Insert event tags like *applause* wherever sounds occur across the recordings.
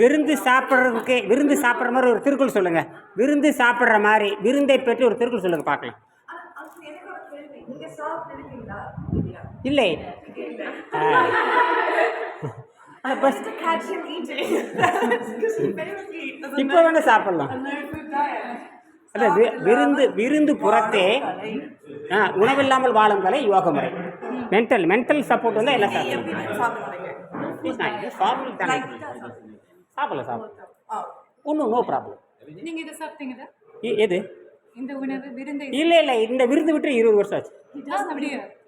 விருந்து சாப்பிட்றதுக்கு விருந்து சாப்பிட்ற மாதிரி ஒரு திருக்குறள் சொல்லுங்க. விருந்து சாப்பிட்ற மாதிரி விருந்தை பற்றி ஒரு திருக்குறள் சொல்லுங்க பார்க்கலாம். இல்லை. இப்போ வேணா சாப்பிடலாம். *laughs* வி- விருந்து விருந்து புறத்தே ஆ உணவில்லாமல் வாழும் கலை யோக முறை மென்டல் மென்டல் சப்போர்ட் வந்து எல்லாம் சாப்பிடலாம் சாப்பிடுவாங்க ஃபார்மல் தானே. சாப்பிடலாம் சாப்பிடலாம் ஒன்றும் நோ ப்ராப்ளம் நீங்க இதை சாப்பிட்டீங்களா? எது? இந்த உணவு விருந்தை. இல்லை இல்லை இந்த விருந்து விட்டு இருபது வருஷம் ஆச்சு.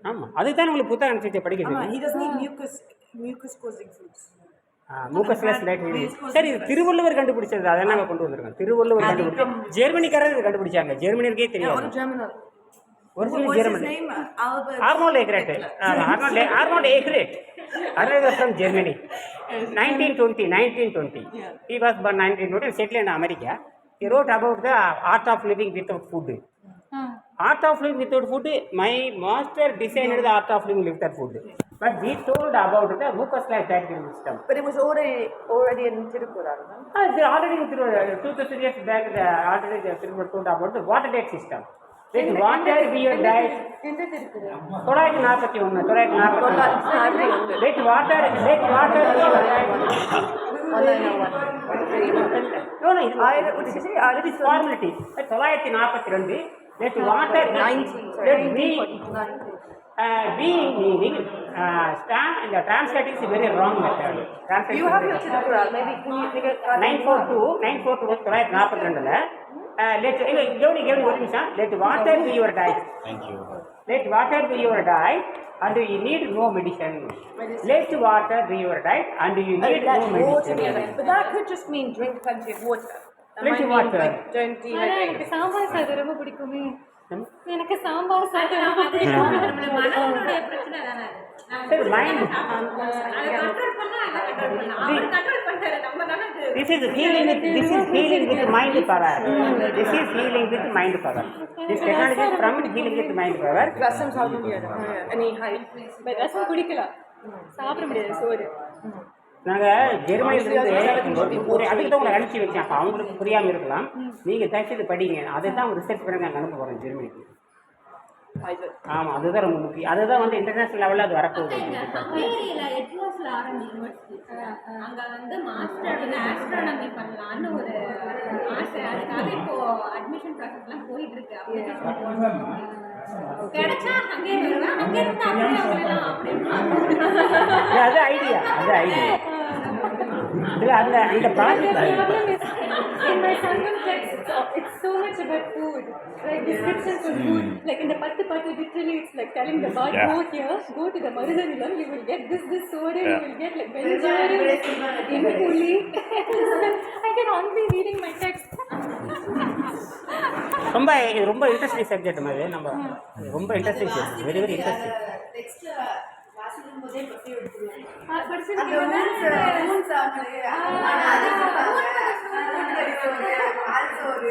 ஆமாம் அதுதான் உங்களுக்கு புத்தகம் படிக்க மூக்கஸ்லஸ் லைட் சரி இது திருவள்ளுவர் கண்டுபிடிச்சது. அதை நாங்கள் கொண்டு வந்திருக்கோம் திருவள்ளுவர் கண்டுபிடிச்சு ஜெர்மனிக்காரர் இது கண்டுபிடிச்சாங்க. ஜெர்மனியருக்கே தெரியாது. German original Germany Arnold Ehret Arnold Arnold Ehret arrived from Germany nineteen twenty nineteen twenty he was per nineteen twenty settle in America he wrote about the art of living without food ah art of living without food my master designed the art of living without food. but he told about the mucus like that system but it was already already in Tirukural no? uh, they already through uh, two thousand years back the already the Tirumal told about the water diet system with water be your diet எந்த திருக்குறள் தொள்ளாயிரத்தி நாற்பத்தி ஒன்று தொள்ளாயிரத்தி நாற்பத்தி ஒன்று with water with water no no ஆயிரம் what did you say ஆயிரத்தி formality தொள்ளாயிரத்தி நாற்பத்தி ரெண்டு with water let me uh, being meaning uh, stand and the translating is very wrong method. you have your Tirukural maybe can you make it nine four two nine four two தொள்ளாயிரத்தி நாற்பத்தி ரெண்டில் let இல்லை கவனி கவனி ஒரு நிமிஷம் let water be your diet let water be your diet and you need no medicine let water be your diet and you need no medicine but that could just mean drink plenty of water that Plenty might of mean water. like don't ஆனா dehydrate எனக்கு சாம்பார் சாதம் ரொம்ப பிடிக்குமே எனக்கு சாம்பார் பிரச்சனை தானே அது. சரி மைண்ட் அதை control பண்ணா அதை control பண்ணலாம். அவர் control பண்ணிட்டாரு. நம்ம தானே அது This is healing with this is healing with mind power. This is healing with mind power. This technology is from healing with mind power. ரசம் சாப்பிட முடியாது any high பட் ரசம் குடிக்கலாம் சாப்பிட முடியாது சோறு நாங்கள் ஜெர்மனிலிருந்து ஒரு அதுக்கு தான் உங்களை அனுப்பிச்சி வச்சேன். அப்போ அவங்களுக்கு புரியாமல் இருக்கலாம். நீங்கள் தயவுசெய்து படிங்க. அதை தான் ரிசர்ச் பண்ணி நாங்கள் அனுப்ப போகிறோம் ஜெர்மனிக்கு. ஆமாம் அதுதான் ரொம்ப முக்கியம். அதுதான் வந்து இன்டர்நேஷனல் லெவலில் அது வரப்போகுது. யூனிவர்சிட்டி அங்க வந்து மாஸ்டர் இன் ஆஸ்ட்ரானமி பண்ணலாம்னு ஒரு ஆசை. அதுக்காக இப்போ அட்மிஷன் ப்ராசஸ்லாம் போயிட்டு இருக்கு. Application கிடைச்சா அங்கே வருவேன் அங்கே இருந்து அப்படியே அவங்களெல்லாம் அப்படின்னு அது ஐடியா அது ஐடியா இல்லை அந்த அந்த project in my Sangam text, it's so much about food, like descriptions for food. Like in the Pattu Pattu, literally, it's like telling the Yeah. go here, go to the Marudanilam, you will get this, this soda, you will get like Benjamin, in Puli. I can only reading my text. ரொம்ப ரொம்ப interesting subject மாதிரி நம்ம ரொம்ப interesting very very interesting போதே பத்தி எடுத்துருவேன். Ah, படிச்சிருக்கீங்களா? அது